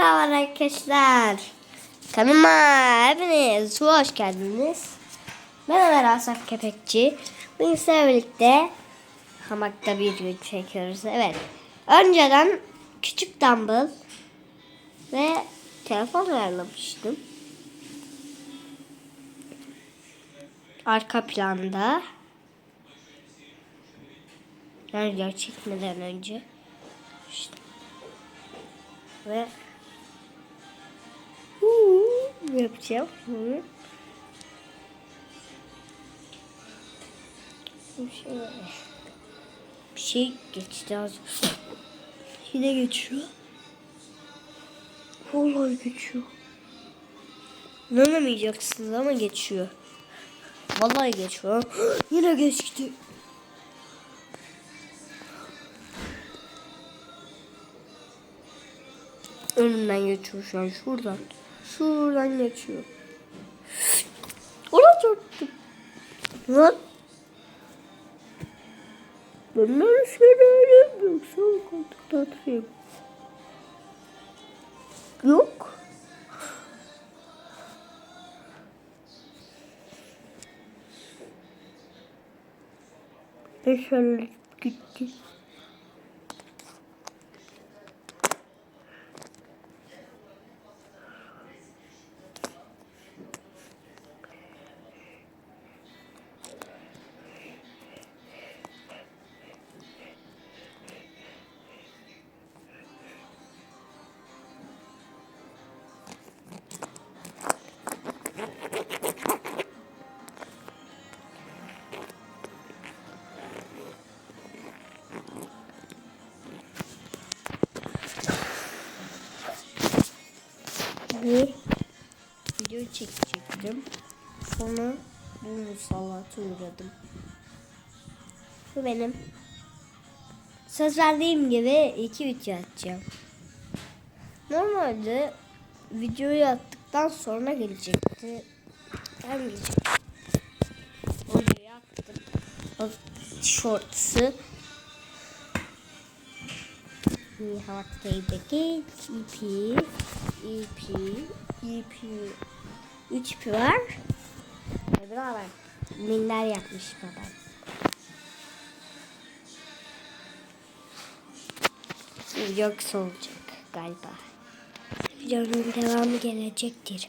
Merhaba arkadaşlar. Kanalıma hepiniz hoş geldiniz. Ben Ömer Asaf Kepekçi. Bugün sizlerle birlikte hamakta bir gün çekiyoruz. Evet. Önceden küçük dumbbell ve telefon ayarlamıştım. Arka planda. Yani video çekmeden önce. İşte. Ve yapacağım. Hı. Bir şey, bir şey geçti az. Yine geçiyor. Vallahi geçiyor. İnanamayacaksınız ama geçiyor. Vallahi geçiyor. Yine geçti. Önümden geçiyor şu an şuradan. Şuradan geçiyor. Ona çarptım. Lan. Ben böyle şeyler yapmıyorum. Sağ koltukta oturayım. Yok. İnşallah gitti. Bir video çekecektim. Sonra bu musallata uğradım. Bu benim. Söz verdiğim gibi iki video atacağım. Normalde videoyu attıktan sonra gelecekti. Gelmeyecek. Videoyu attım. O shorts'ı Nihat'taki ipi, ipi, ipi, üç ipi var. Ve beraber minder yapmış babam. Kısa olacak galiba. Videonun devamı gelecektir.